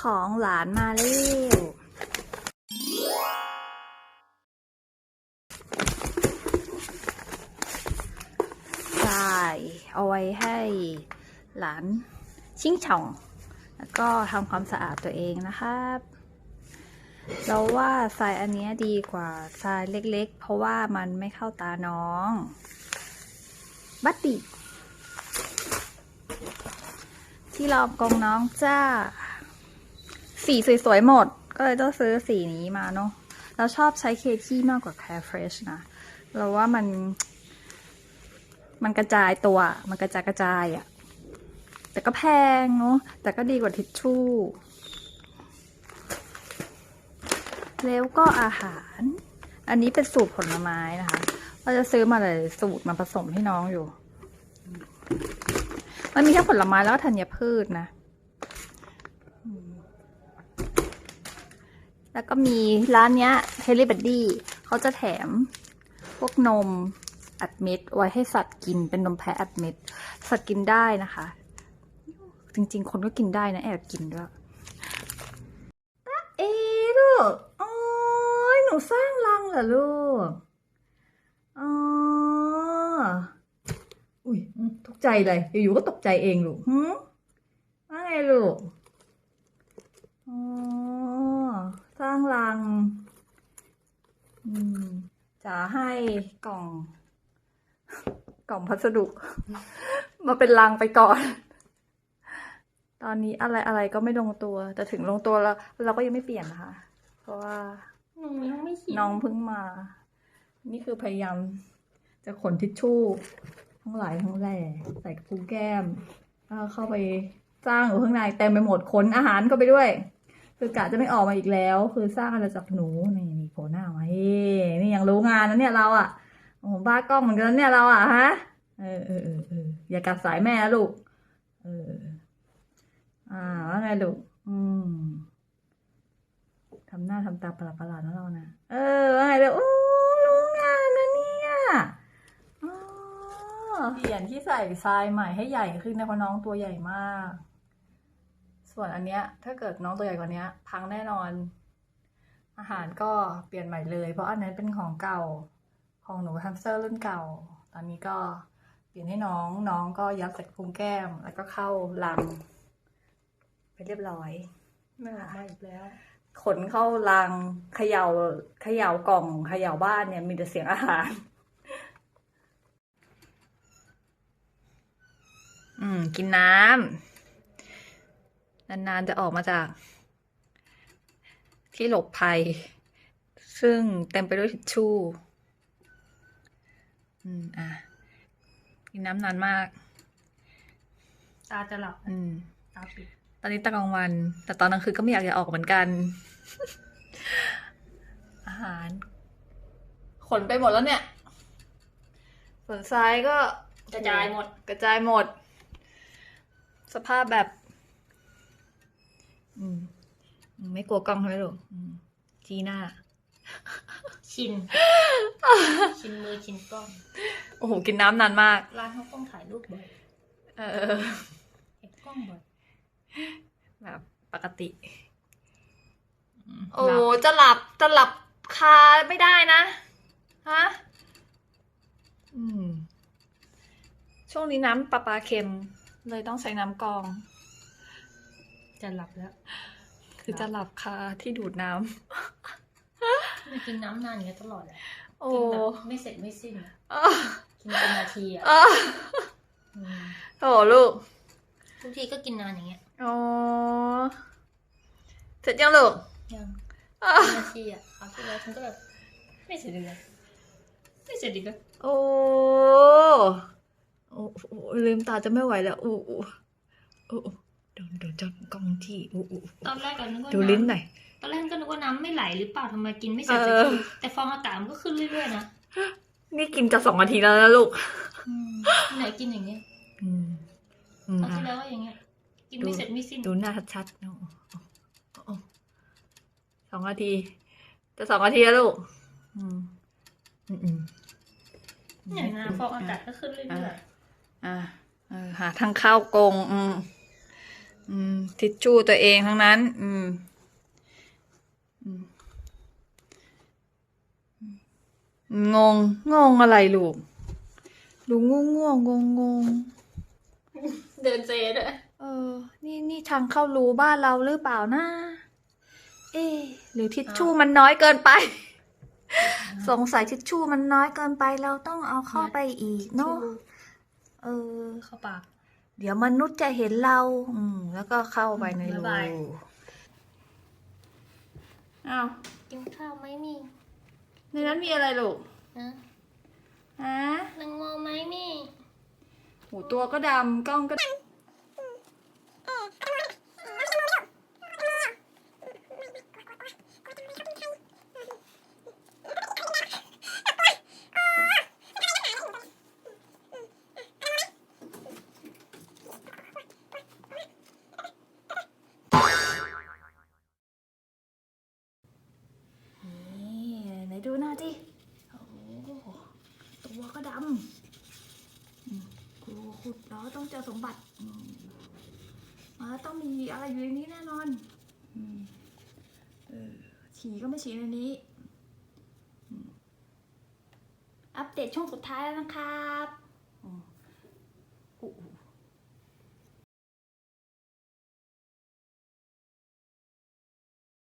ของหลานมาเร็วใช่เอาไว้ให้หลานชิงช่อง แล้วก็ทำความสะอาดตัวเองนะครับ เราว่าทรายอันนี้ดีกว่าทรายเล็กๆ เพราะว่ามันไม่เข้าตาน้อง บัตติที่รองกองน้องจ้า สีสวยๆหมด ก็เลยต้องซื้อสีนี้มาเนาะเราชอบใช้เคที่มากกว่า Care Fresh นะ เราว่ามัน มันกระจายตัว มันกระจายกระจายอะ่ะ แต่ก็แพงเนาะ แต่ก็ดีกว่าทิชชู่ แล้วก็อาหาร อันนี้เป็นสูตรผลไม้นะคะ เราจะซื้อมาเลยสูตรมาผสมให้น้องอยู่ มันมีทั้งผลไม้แล้วก็ธัญพืชนะ แล้วก็มีร้านเนี้ยเฮลิบัดดี้เขาจะแถมพวกนมอัดเม็ดไว้ให้สัตว์กินเป็นนมแพะอัดเม็ด สัตว์กินได้นะคะ จริงๆ คนก็กินได้นะแอบกินด้วยตาเอลูกโอ้ยหนูสร้างรังเหรอลูกอ๋ออุ้ยตกใจเลยอยู่ๆก็ตกใจเองลูกหืมว่าไงลูกอ๋อ สร้างรังอืมจะให้กล่อง กล่องพัสดุ มาเป็นรังไปก่อน ตอนนี้อะไรอะไรก็ไม่ลงตัว แต่ถึงลงตัวแล้ว เราก็ยังไม่เปลี่ยนนะคะ เพราะว่าน้องยังไม่ชินน้องเพิ่งมา นี่คือพยายามจะขนทิชชู่ทั้งหลายทั้งแหล่ใส่กระพุ้งแก้มแล้วเข้าไปสร้างอยู่ข้างในเต็มไปหมดขนอาหารก็ไปด้วย คือกะจะไม่ออกมาอีกแล้ว คือสร้างอะไรจากหนูนี่นี่โผล่หน้ามาเฮ้นี่ยังรู้งานนะเนี่ยเราอะโอ้บ้ากล้องเหมือนกันเนี่ยเราอะฮะเออเออเออเอออย่ากัดสายแม่ลูกเอออ่าว่าไงลูกอืมทำหน้าทำตาประหลาดประหลาดๆนะเรานะเออว่าไงเดี๋ยวโอ้รู้งานนะเนี่ยเปลี่ยนที่ใส่ทรายใหม่ให้ใหญ่ขึ้นนะเพราะน้องตัวใหญ่มาก ส่วนอันเนี้ยถ้าเกิดน้องตัวใหญ่กว่าเนี้ยพังแน่นอน อาหารก็เปลี่ยนใหม่เลย เพราะอันนั้นเป็นของเก่าของหนูแฮมสเตอร์รุ่นเก่า ตอนนี้ก็เปลี่ยนให้น้องน้องก็ยัดใส่พุงแก้ม แล้วก็เข้าลังไปเรียบร้อยแม่ออกมาอีกแล้วขนเข้ารังเขย่าเขย่ากล่องเขย่าบ้านเนี่ยมีแต่เสียงอาหาร อืม กินน้ำ นานๆจะออกมาจาก ที่หลบภัย ซึ่งเต็มไปด้วยทิชชู่ อืม อะ กินน้ำนานมาก ตาจะหลับ อืม ตาปิด ตอนนี้ตอนกลางวัน แต่ตอนกลางคืนก็ไม่อยากจะออกเหมือนกัน อาหาร ขนไปหมดแล้วเนี่ยส่วนซ้ายก็กระจายหมด กระจายหมด สภาพแบบ อืมอืม ไม่กลัวกล้องใช่ไหมลูกอืมจีหน้า ชิน ชินมือชินกล้อง โอ้โห กินน้ำนานมาก ร้านเขาต้องถ่ายรูปบ่อยเออ เก็บกล้องบ่อย แบบปกติโอ้จะหลับ จะหลับคาไม่ได้นะ ฮะ อืม ช่วงนี้น้ำประปาเค็ม เลยต้องใช้น้ำกรอง จะหลับแล้ว คือจะหลับคาที่ดูดน้ไม่กินน้ำนานอย่างเงี้ยตลอดเลยำโอ้กินแบบไม่เสร็จไม่สิ้นอะอ้ากินเป็นนาทีอะอ้าอืมโอ้ลูกทุกทีก็กินนานอย่างเงี้ยอ๋อเสร็จยังลูกยังอ้าเป็นนาทีอะคราวที่แล้วฉันก็แบบไม่เสร็จอีกเลยไม่เสร็จอีกเลยโอ้โอ้โอ้ลืมตาจะไม่ไหวแล้วอู้อู้อู้อู้โดนโดนจนกล้องที่อู้อู้ตอนแรกก็นึกว่าดูลิ้นหน่อยตอนแรกก็นึกว่าน้ำไม่ไหลหรือเปล่าทำไมกินไม่เสร็จสักเออทีแต่ฟองอากาศมันก็ขึ้นเรื่อยๆนะนี่กินจะสองนาทีแล้วนะลูกอืมที่ไหนกินอย่างเงี้ยอืมอืมคราวอะที่แล้วก็อย่างเงี้ยกินไม่เสร็จไม่สิ้นดูหน้าชัดๆโอ้โหโอ้โหสองนาที จะสองนาทีแล้วลูกอืมอืมอืมเนี่ยนะฟองอากาศก็ขึ้นเรื่อยอ่าเออหาทางเข้ากรงอืม อืม ทิชชู่ตัวเองทั้งนั้นอืมอืมงง งงอะไรลูก ลูกง่วงง่วงงงงงเดินเซด้วยเออ นี่นี่ทางเข้ารูบ้านเราหรือเปล่านะ เอ๊ะหรือทิชชู่มันน้อยเกินไป สงสัยทิชชู่มันน้อยเกินไปเราต้องเอาเข้าไปอีกเนาะ เออ เข้าปาก เดี๋ยวมนุษย์จะเห็นเรา อืม แล้วก็เข้าไปในรู บ๊ายบาย อ้าว กินข้าวไหมมี่ในนั้นมีอะไรลูกนะฮะนางโมไหมมี่หูตัวก็ดำกล้องก็นี่ เราต้องเจอสมบัติมาต้องมีอะไรอยู่ในนี้แน่นอนอฉี่ก็ไม่ฉี่ในนี้ อัปเดตช่วงสุดท้ายแล้วนะครับ